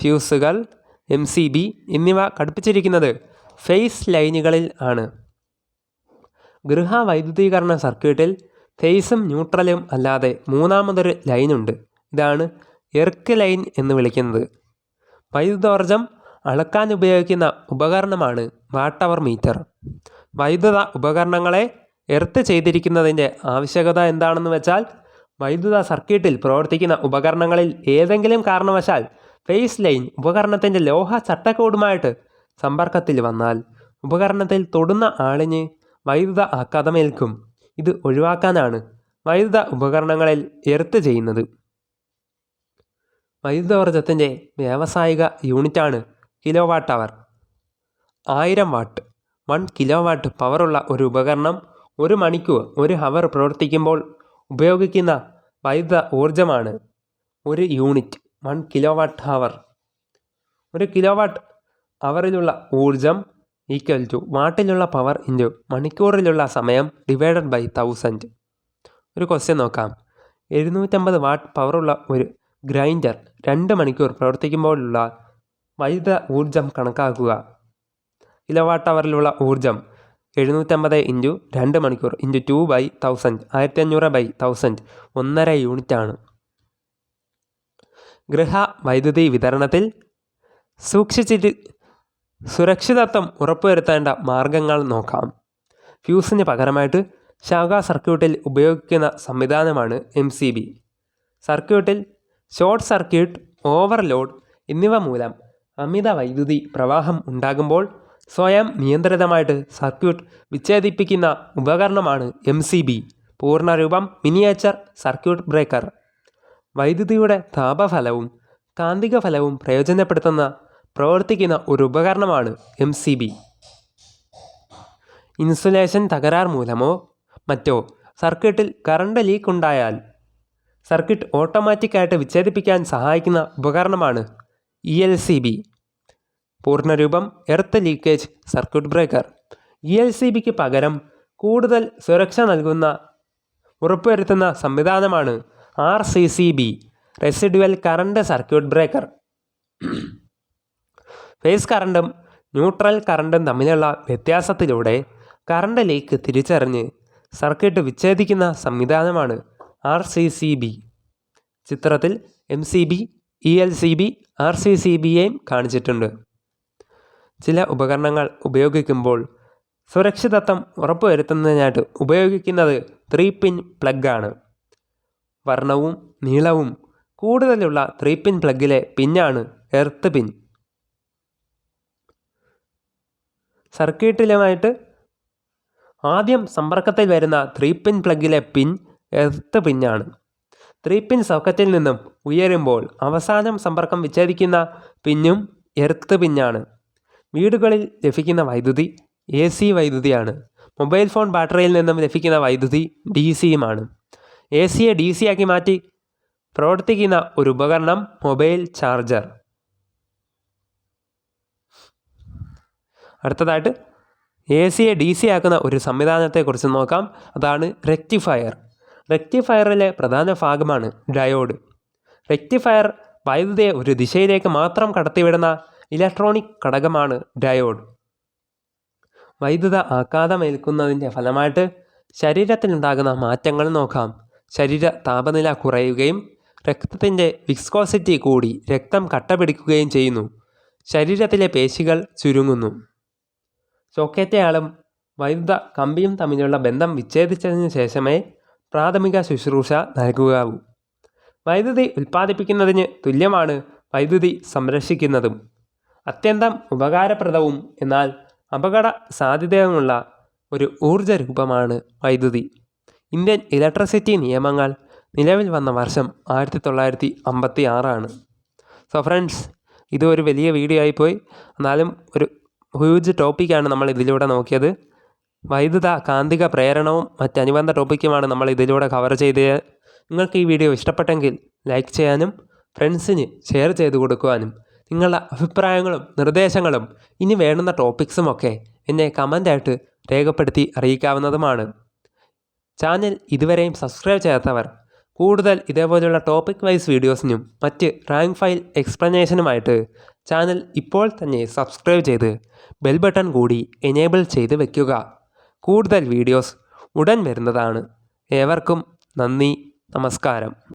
[SPEAKER 1] ഫ്യൂസുകൾ എം സി ബി എന്നിവ ഘടിപ്പിച്ചിരിക്കുന്നത് ഫേസ് ലൈനുകളിൽ ആണ്. ഗൃഹവൈദ്യുതീകരണ സർക്യൂട്ടിൽ ഫേസും ന്യൂട്രലും അല്ലാതെ മൂന്നാമതൊരു ലൈനുണ്ട്. ഇതാണ് എർക്ക് ലൈൻ എന്ന് വിളിക്കുന്നത്. വൈദ്യുതോർജം അളക്കാൻ ഉപയോഗിക്കുന്ന ഉപകരണമാണ് വാട്ടവർ മീറ്റർ. വൈദ്യുത ഉപകരണങ്ങളെ എർത്ത് ചെയ്തിരിക്കുന്നതിന്റെ ആവശ്യകത എന്താണെന്ന് വെച്ചാൽ വൈദ്യുത സർക്യൂട്ടിൽ പ്രവർത്തിക്കുന്ന ഉപകരണങ്ങളിൽ ഏതെങ്കിലും കാരണവശാൽ ഫേസ് ലൈൻ ഉപകരണത്തിന്റെ ലോഹ ചട്ടക്കൂടുമായിട്ട് സമ്പർക്കത്തിൽ വന്നാൽ ഉപകരണത്തിൽ തൊടുന്ന ആളിന് വൈദ്യുത ആഘാതമേൽക്കും. ഇത് ഒഴിവാക്കാനാണ് വൈദ്യുത ഉപകരണങ്ങളിൽ എർത്ത് ചെയ്യുന്നത്. വൈദ്യുതോർജത്തിന്റെ വ്യാവസായിക യൂണിറ്റാണ് കിലോ വാട്ട് അവർ. ആയിരം വാട്ട് വൺ കിലോ വാട്ട് പവറുള്ള ഒരു ഉപകരണം ഒരു മണിക്കൂർ ഒരു ഹവർ പ്രവർത്തിക്കുമ്പോൾ ഉപയോഗിക്കുന്ന വൈദ്യുത ഊർജമാണ് ഒരു unit one kilo watt hour ഒരു കിലോ വാട്ട് അവറിലുള്ള ഊർജം ഈക്വൽ ടു വാട്ടിലുള്ള പവർ ഇന്റു മണിക്കൂറിലുള്ള സമയം ഡിവൈഡഡ് ബൈ തൗസൻഡ്. ഒരു ക്വസ്റ്റ്യൻ നോക്കാം. എഴുന്നൂറ്റമ്പത് വാട്ട് പവറുള്ള ഒരു ഗ്രൈൻഡർ രണ്ട് മണിക്കൂർ പ്രവർത്തിക്കുമ്പോഴുള്ള വൈദ്യുത ഊർജം കണക്കാക്കുക. കിലോവാട്ട് അവറിലുള്ള ഊർജം എഴുന്നൂറ്റമ്പത് ഇന്റു രണ്ട് മണിക്കൂർ ഇന്റു ടു ബൈ തൗസൻഡ് ആയിരത്തി അഞ്ഞൂറ് ബൈ തൗസൻഡ് ഒന്നര യൂണിറ്റാണ്. ഗൃഹ വൈദ്യുതി വിതരണത്തിൽ സൂക്ഷിച്ചിട്ട് സുരക്ഷിതത്വം ഉറപ്പുവരുത്തേണ്ട മാർഗങ്ങൾ നോക്കാം. ഫ്യൂസിന് പകരമായിട്ട് ശാഖാ സർക്യൂട്ടിൽ ഉപയോഗിക്കുന്ന സംവിധാനമാണ് എം സർക്യൂട്ടിൽ ഷോർട്ട് സർക്യൂട്ട് ഓവർലോഡ് എന്നിവ മൂലം അമിത വൈദ്യുതി പ്രവാഹം ഉണ്ടാകുമ്പോൾ സ്വയം നിയന്ത്രിതമായിട്ട് സർക്യൂട്ട് വിച്ഛേദിപ്പിക്കുന്ന ഉപകരണമാണ് എം സി ബി പൂർണരൂപം മിനിയേച്ചർ സർക്യൂട്ട് ബ്രേക്കർ വൈദ്യുതിയുടെ താപഫലവും കാന്തിക ഫലവും പ്രയോജനപ്പെടുത്തുന്ന പ്രവർത്തിക്കുന്ന ഒരു ഉപകരണമാണ് എം സി ബി ഇൻസുലേഷൻ തകരാർ മൂലമോ മറ്റോ സർക്യൂട്ടിൽ കറണ്ട് ലീക്ക് ഉണ്ടായാൽ സർക്യൂട്ട് ഓട്ടോമാറ്റിക്കായിട്ട് വിച്ഛേദിപ്പിക്കാൻ സഹായിക്കുന്ന ഉപകരണമാണ് E L C B പൂർണരൂപം earth leakage circuit breaker. E L C ബിക്ക് പകരം കൂടുതൽ സുരക്ഷ നൽകുന്ന ഉറപ്പുവരുത്തുന്ന സംവിധാനമാണ് R C C B residual current circuit breaker. Phase കറണ്ടും ന്യൂട്രൽ കറണ്ടും തമ്മിലുള്ള വ്യത്യാസത്തിലൂടെ കറണ്ട് ലീക്ക് തിരിച്ചറിഞ്ഞ് സർക്യൂട്ട് വിച്ഛേദിക്കുന്ന സംവിധാനമാണ് ആർ സി സി ബി. ചിത്രത്തിൽ M C B E L C B R C C ബിയെയും കാണിച്ചിട്ടുണ്ട്. ചില ഉപകരണങ്ങൾ ഉപയോഗിക്കുമ്പോൾ സുരക്ഷിതത്വം ഉറപ്പുവരുത്തുന്നതിനായിട്ട് ഉപയോഗിക്കുന്നത് ത്രീ പിൻ പ്ലഗാണ്. വർണവും നീളവും കൂടുതലുള്ള ത്രീ പിൻ പ്ലഗിലെ പിന്നാണ് എർത്ത് പിൻ. സർക്യൂട്ടിലുമായിട്ട് ആദ്യം സമ്പർക്കത്തിൽ വരുന്ന ത്രീ പിൻ പ്ലഗിലെ പിൻ എർത്ത് പിന്നാണ് ത്രീ പിൻ സോക്കറ്റിൽ നിന്നും ഉയരുമ്പോൾ അവസാനം സമ്പർക്കം വിച്ഛേദിക്കുന്ന പിന്നും എർത്ത് പിന്നാണ് വീടുകളിൽ ലഭിക്കുന്ന വൈദ്യുതി എ സി വൈദ്യുതിയാണ്. മൊബൈൽ ഫോൺ ബാറ്ററിയിൽ നിന്നും ലഭിക്കുന്ന വൈദ്യുതി ഡി സിയുമാണ് എ സിയെ ഡി സി ആക്കി മാറ്റി പ്രവർത്തിക്കുന്ന ഒരു ഉപകരണം മൊബൈൽ ചാർജർ. അടുത്തതായിട്ട് എ സിയെ ഡി സി ആക്കുന്ന ഒരു സംവിധാനത്തെക്കുറിച്ച് നോക്കാം. അതാണ് റെക്റ്റിഫയർ റെക്റ്റിഫയറിലെ പ്രധാന ഭാഗമാണ് ഡയോഡ് റെക്റ്റിഫയർ വൈദ്യുതിയെ ഒരു ദിശയിലേക്ക് മാത്രം കടത്തിവിടുന്ന ഇലക്ട്രോണിക് ഘടകമാണ് ഡയോഡ് വൈദ്യുത ആഘാതമേൽക്കുന്നതിന്റെ ഫലമായിട്ട് ശരീരത്തിലുണ്ടാകുന്ന മാറ്റങ്ങൾ നോക്കാം. ശരീര താപനില കുറയുകയും രക്തത്തിന്റെ വിസ്കോസിറ്റി കൂടി രക്തം കട്ട പിടിക്കുകയും ചെയ്യുന്നു. ശരീരത്തിലെ പേശികൾ ചുരുങ്ങുന്നു. ചോക്കേറ്റയാളും വൈദ്യുത കമ്പിയും തമ്മിലുള്ള ബന്ധം വിച്ഛേദിച്ചതിന് ശേഷമേ പ്രാഥമിക ശുശ്രൂഷ നൽകുകയാവൂ വൈദ്യുതി ഉൽപ്പാദിപ്പിക്കുന്നതിന് തുല്യമാണ് വൈദ്യുതി സംരക്ഷിക്കുന്നതും. അത്യന്തം ഉപകാരപ്രദവും എന്നാൽ അപകട സാധ്യതയുമുള്ള ഒരു ഊർജ രൂപമാണ് വൈദ്യുതി. ഇന്ത്യൻ ഇലക്ട്രിസിറ്റി നിയമങ്ങൾ നിലവിൽ വന്ന വർഷം ആയിരത്തി തൊള്ളായിരത്തി അമ്പത്തി ആറാണ് സോ ഫ്രണ്ട്സ് ഇത് ഒരു വലിയ വീഡിയോ ആയിപ്പോയി. എന്നാലും ഒരു ഹ്യൂജ് ടോപ്പിക്കാണ് നമ്മൾ ഇതിലൂടെ നോക്കിയത്. വൈദ്യുത കാന്തിക പ്രേരണവും മറ്റ് മറ്റനുബന്ധ ടോപ്പിക്കുമാണ് നമ്മൾ ഇതിലൂടെ കവർ ചെയ്ത് നിങ്ങൾക്ക് ഈ വീഡിയോ ഇഷ്ടപ്പെട്ടെങ്കിൽ ലൈക്ക് ചെയ്യാനും ഫ്രണ്ട്സിന് ഷെയർ ചെയ്ത് കൊടുക്കുവാനും നിങ്ങളുടെ അഭിപ്രായങ്ങളും നിർദ്ദേശങ്ങളും ഇനി വേണ്ടുന്ന ടോപ്പിക്സുമൊക്കെ എന്നെ കമന്റായിട്ട് രേഖപ്പെടുത്തി അറിയിക്കാവുന്നതുമാണ്. ചാനൽ ഇതുവരെയും സബ്സ്ക്രൈബ് ചെയ്യാത്തവർ കൂടുതൽ ഇതേപോലെയുള്ള ടോപ്പിക് വൈസ് വീഡിയോസിനും മറ്റ് റാങ്ക് ഫയൽ എക്സ്പ്ലനേഷനുമായിട്ട് ചാനൽ ഇപ്പോൾ തന്നെ സബ്സ്ക്രൈബ് ചെയ്ത് ബെൽ ബട്ടൺ കൂടി എനേബിൾ ചെയ്ത് വെക്കുക. കൂടുതൽ വീഡിയോസ് ഉടൻ വരുന്നതാണ്. ഏവർക്കും നന്ദി നമസ്കാരം.